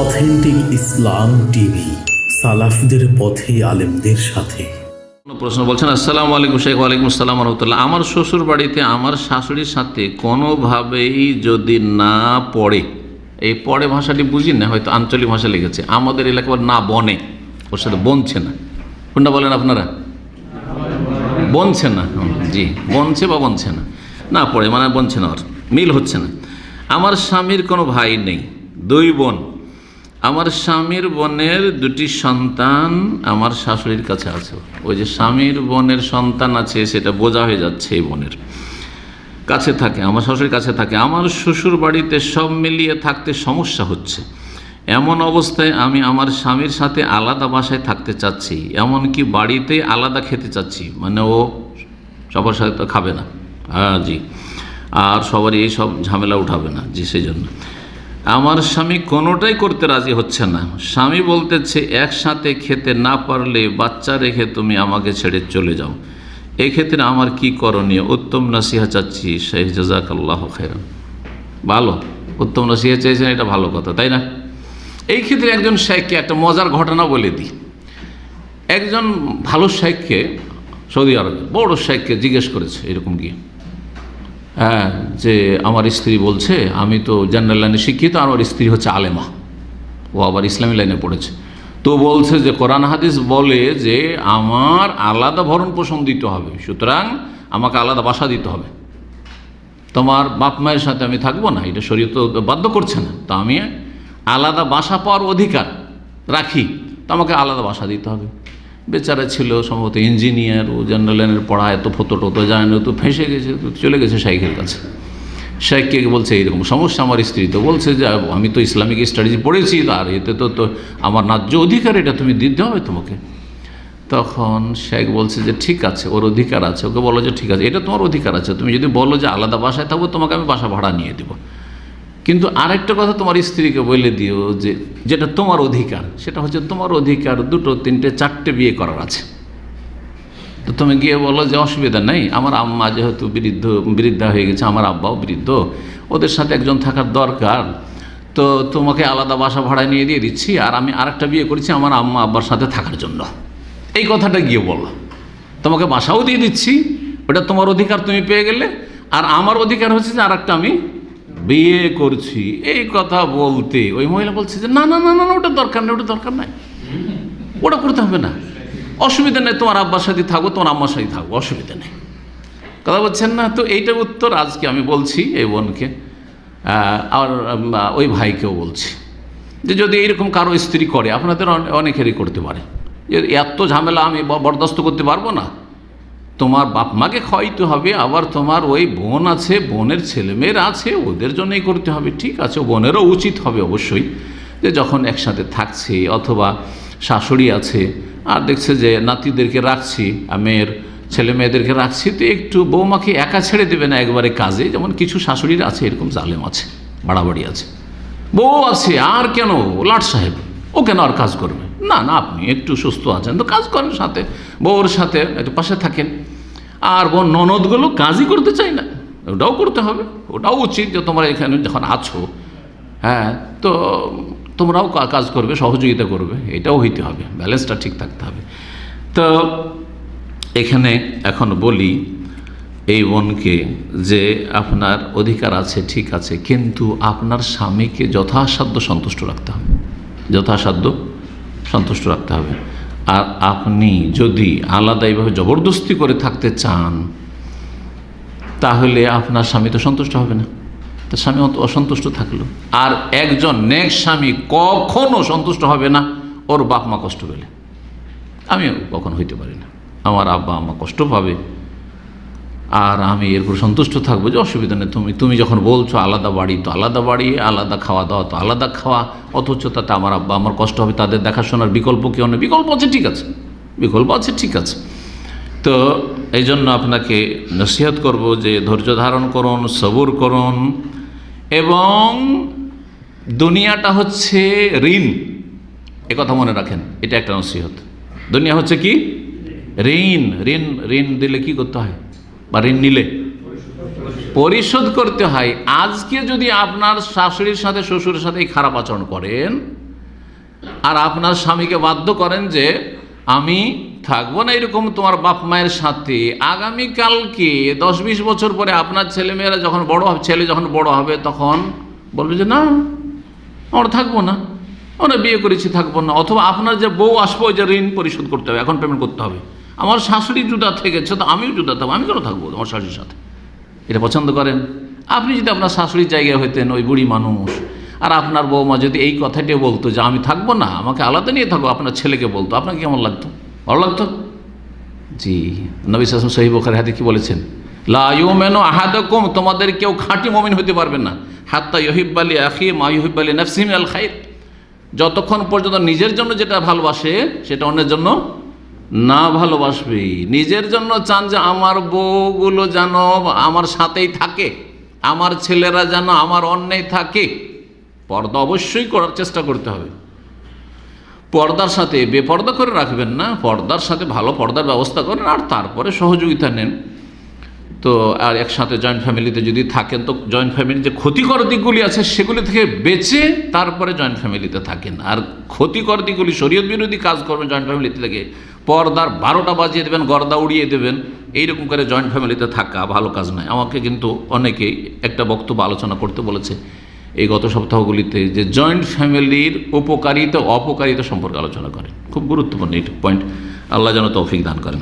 Authentic ইসলাম TV, সালাফদের পথে আলেমদের সাথে। প্রশ্ন বলছেন? আসসালামু আলাইকুম শেখ, ওয়ালাইকুম আসসালাম রহমতুল্লাহ আমার শ্বশুর বাড়িতে, আমার শাশুড়ির সাথে কোনোভাবেই যদি না পড়ে, এই পড়ে ভাষাটি বুঝি না, হয়তো আঞ্চলিক ভাষা লিখেছে। আমাদের এলাকা না বনে, ওর সাথে বনছে না। কোনটা বলেন আপনারা? বনছে না। জি, বনছে বা বনছে না। না পড়ে মানে বনছে না ওর, মিল হচ্ছে না। আমার স্বামীর কোনো ভাই নেই, দুই বোন। আমার স্বামীর বোনের দুটি সন্তান আমার শাশুড়ির কাছে আছে। ওই যে স্বামীর বোনের সন্তান আছে, সেটা বোঝা হয়ে যাচ্ছে এই বোনের। কাছে থাকে, আমার শাশুড়ির কাছে থাকে। আমার শ্বশুর বাড়িতে সব মিলিয়ে থাকতে সমস্যা হচ্ছে। এমন অবস্থায় আমি আমার স্বামীর সাথে আলাদা বাসায় থাকতে চাচ্ছি। এমনকি বাড়িতে আলাদা খেতে চাচ্ছি। মানে ও সবার সাথে তো খাবে না। হ্যাঁ জি। আর সবারই এই সব ঝামেলা উঠাবে না, জি, সেই জন্য। আমার স্বামী কোনোটাই করতে রাজি হচ্ছে না। স্বামী বলতেছে, একসাথে খেতে না পারলে বাচ্চা রেখে তুমি আমাকে ছেড়ে চলে যাও। এক্ষেত্রে আমার কি করণীয়? উত্তম নাসিহা চাচ্ছি, শেখ জাজাক আল্লাহ খেরান ভালো। উত্তম নাসিহা চাইছেন, এটা ভালো কথা, তাই না? এই ক্ষেত্রে একজন শেখকে একটা মজার ঘটনা বলে দিই। একজন ভালো শেখকে, সৌদি আরবে, বড় শেখকে জিজ্ঞেস করেছে, এরকম গিয়ে। হ্যাঁ যে আমার স্ত্রী বলছে, আমি তো জেনারেল লাইনে শিক্ষিত আমার স্ত্রী হচ্ছে আলেমা। ও আবার ইসলামী লাইনে পড়েছে। তো বলছে যে, কোরআন হাদিস বলে যে, আমার আলাদা ভরণ পোষণ দিতে হবে, সুতরাং আমাকে আলাদা বাসা দিতে হবে। তোমার বাপ মায়ের সাথে আমি থাকব না, এটা শরীর তো বাধ্য করছে না। তো আমি আলাদা বাসা পাওয়ার অধিকার রাখি, তো আমাকে আলাদা বাসা দিতে হবে। বেচারা ছিল সম্ভবত ইঞ্জিনিয়ার, ও জেনারেল লাইনের পড়া এত ফতো টতো যায় না, তো ফেঁসে গেছে চলে গেছে শাইখের কাছে। শাইখকে বলছে এইরকম, সমস্যা আমার স্ত্রী তো। বলছে যে, আমি তো ইসলামিক স্টাডিজ পড়েছি আর এতে তো তো আমার ন্যায্য অধিকার, এটা তুমি দিতে হবে তোমাকে। তখন শেখ বলছে যে, ঠিক আছে, ওর অধিকার আছে। ওকে বলো যে, ঠিক আছে, এটা তোমার অধিকার আছে। তুমি যদি বলো যে আলাদা বাসায় থাকব, তোমাকে আমি বাসা ভাড়া নিয়ে দেবো। কিন্তু আরেকটা কথা তোমার স্ত্রীকে বলে দিও যে যেটা তোমার অধিকার, সেটা হচ্ছে তোমার অধিকার দুটো, তিনটে, চারটে বিয়ে করার আছে। তো তুমি গিয়ে বলো যে অসুবিধা নেই, আমার আম্মা যেহেতু বৃদ্ধ, বৃদ্ধা হয়ে গেছে, আমার আব্বাও বৃদ্ধ, ওদের সাথে একজন থাকার দরকার, তো তোমাকে আলাদা বাসা ভাড়া নিয়ে দিয়ে দিচ্ছি, আর আমি আরেকটা বিয়ে করেছি আমার আম্মা আব্বার সাথে থাকার জন্য। এই কথাটা গিয়ে বলো। তোমাকে বাসাও দিয়ে দিচ্ছি, ওটা তোমার অধিকার তুমি পেয়ে গেলে, আর আমার অধিকার হচ্ছে যে আর একটা আমি বিয়ে করছি, এই কথা বলতে। ওই মহিলা বলছে যে, না না না না ওটা দরকার নেই ওটা দরকার নাই। ওটা করতে হবে না। অসুবিধা নেই, তোমার আব্বার সাথে থাকব তোমার আম্মার সাথে থাকব অসুবিধা নেই। কথা বলছেন না, তো এইটা উত্তর আজকে আমি বলছি এই বোনকে। আর ওই ভাইকেও বলছি যে, যদি এইরকম কারও স্ত্রী করে, আপনাদের অনে- অনেকেরই করতে পারে। এত ঝামেলা আমি বরদাস্ত করতে পারব না? তোমার বাপ মাকে খাওয়াইতে হবে, আবার তোমার ওই বোন আছে, বোনের ছেলেমেয়েরা আছে, ওদের জন্যই করতে হবে। ঠিক আছে, বোনেরও উচিত হবে অবশ্যই যে যখন একসাথে থাকছে অথবা শাশুড়ি আছে আর দেখছে যে নাতিদেরকে রাখছি মেয়ের ছেলে মেয়েদেরকে রাখছি, তো একটু বৌমাকে একা ছেড়ে দেবে না একবারে কাজে। যেমন কিছু শাশুড়ির আছে, এরকম জালেম আছে, বাড়াবাড়ি আছে। বউ আছে, আর কেন? লাট সাহেব, ও কেন আর কাজ করবে? না না, আপনি একটু সুস্থ আছেন, তো কাজ করেন সাথে, বউর সাথে, একটু পাশে থাকেন। আর বোন ননদগুলো কাজই করতে চাই না। ওটাও করতে হবে। ওটাও উচিত যে তোমরা এখানে যখন আছো হ্যাঁ তো তোমরাও কাজ করবে, সহযোগিতা করবে। এটাও হইতে হবে। ব্যালেন্সটা ঠিক থাকতে হবে। তো এখানে এখন বলি এই বোনকে যে আপনার অধিকার আছে, ঠিক আছে, কিন্তু আপনার স্বামীকে যথাসাধ্য সন্তুষ্ট রাখতে হবে। যথাসাধ্য সন্তুষ্ট রাখতে হবে। আর আপনি যদি আলাদা এইভাবে জবরদস্তি করে থাকতে চান, তাহলে আপনার স্বামী তো সন্তুষ্ট হবে না। তো স্বামী অত অসন্তুষ্ট থাকল। আর একজন নেক্সট স্বামী কখনও সন্তুষ্ট হবে না, ওর বাপ মা কষ্ট পেলে। আমিও কখনো হইতে পারি না। আমার আব্বা আম্মা কষ্ট পাবে। আর আমি এরপর সন্তুষ্ট থাকব যে অসুবিধা নেই। তুমি তুমি যখন বলছো আলাদা বাড়ি, তো আলাদা বাড়ি, আলাদা খাওয়া দাওয়া, তো আলাদা খাওয়া। অথচ তাতে আমার আব্বা, আমার কষ্ট হবে, তাদের দেখাশোনার বিকল্প কেউ নেই। বিকল্প আছে, ঠিক আছে। বিকল্প আছে, ঠিক আছে। তো এই জন্য আপনাকে নসিহত করব যে ধৈর্য ধারণ করুন, সবুর করুন। এবং দুনিয়াটা হচ্ছে ঋণ। এ কথা মনে রাখেন, এটা একটা নসিহত। দুনিয়া হচ্ছে কি? ঋণ। ঋণ ঋণ দিলে কি করতে হয়? বা ঋণ নিলে। পরিশোধ করতে হয়। আজকে যদি আপনার শাশুড়ির সাথে, শ্বশুরের সাথে খারাপ আচরণ করেন, আর আপনার স্বামীকে বাধ্য করেন যে, আমি থাকব না এরকম তোমার বাপ মায়ের সাথে। আগামীকালকে দশ বিশ বছর পরে আপনার ছেলেমেয়েরা যখন বড় হবে, ছেলে যখন বড় হবে, তখন বলবে যে, না, আমরা থাকব না। আমরা বিয়ে করেছি, থাকব না। অথবা আপনার যে বউ আসব যে ঋণ পরিশোধ করতে হবে। এখন পেমেন্ট করতে হবে। আমার শাশুড়ি জুদা থেকেছে, তো আমিও জুদা থাকব, আমি কেন থাকব আমার শাশুড়ির সাথে? এটা পছন্দ করেন? আপনি যদি আপনার শাশুড়ির জায়গায় হইতেন, ওই বুড়ি মানুষ, আর আপনার বৌমা যদি এই কথাটিও বলতো যে আমি থাকব না, আমাকে আলাদা নিয়ে থাকব আপনার ছেলেকে বলতো আপনাকে কেমন লাগতো? ভালো লাগতো? জি, নবী সাসম সহিব বোখার হাতে কি বলেছেন? লাইমেনো আহাদকম, তোমাদের কেউ খাঁটি মমিন হতে পারবে না। হাত্তা ইহিব্বালি আখি মা ইহিব্বালি নফসিম আল খাইর। যতক্ষণ পর্যন্ত নিজের জন্য যেটা ভালোবাসে, সেটা অন্যের জন্য না ভালোবাসবে। নিজের জন্য চান যে আমার বউগুলো যেন আমার সাথেই থাকে, আমার ছেলেরা যেন আমার অন্যায় থাকে। পর্দা অবশ্যই করার চেষ্টা করতে হবে। পর্দার সাথে বেপর্দা করে রাখবেন না, পর্দার সাথে ভালো পর্দার ব্যবস্থা করেন আর তারপরে সহযোগিতা নেন। তো আর একসাথে জয়েন্ট ফ্যামিলিতে যদি থাকেন, তো জয়েন্ট ফ্যামিলির যে ক্ষতিকর দিকগুলি আছে সেগুলি থেকে বেঁচে তারপরে জয়েন্ট ফ্যামিলিতে থাকেন। আর ক্ষতিকর দিকগুলি শরীয়ত বিরোধী কাজ করবেন জয়েন্ট ফ্যামিলিতে থেকে। পর্দার বারোটা বাজিয়ে দেবেন, গর্দা উড়িয়ে দেবেন, এইরকম করে জয়েন্ট ফ্যামিলিতে থাকা ভালো কাজ নয়। আমাকে কিন্তু অনেকেই একটা বক্তব্য আলোচনা করতে বলেছে এই গত সপ্তাহগুলিতে যে জয়েন্ট ফ্যামিলির উপকারিতা, অপকারিতা সম্পর্কে আলোচনা করেন। খুব গুরুত্বপূর্ণ এই পয়েন্ট আল্লাহ যেন তৌফিক দান করেন।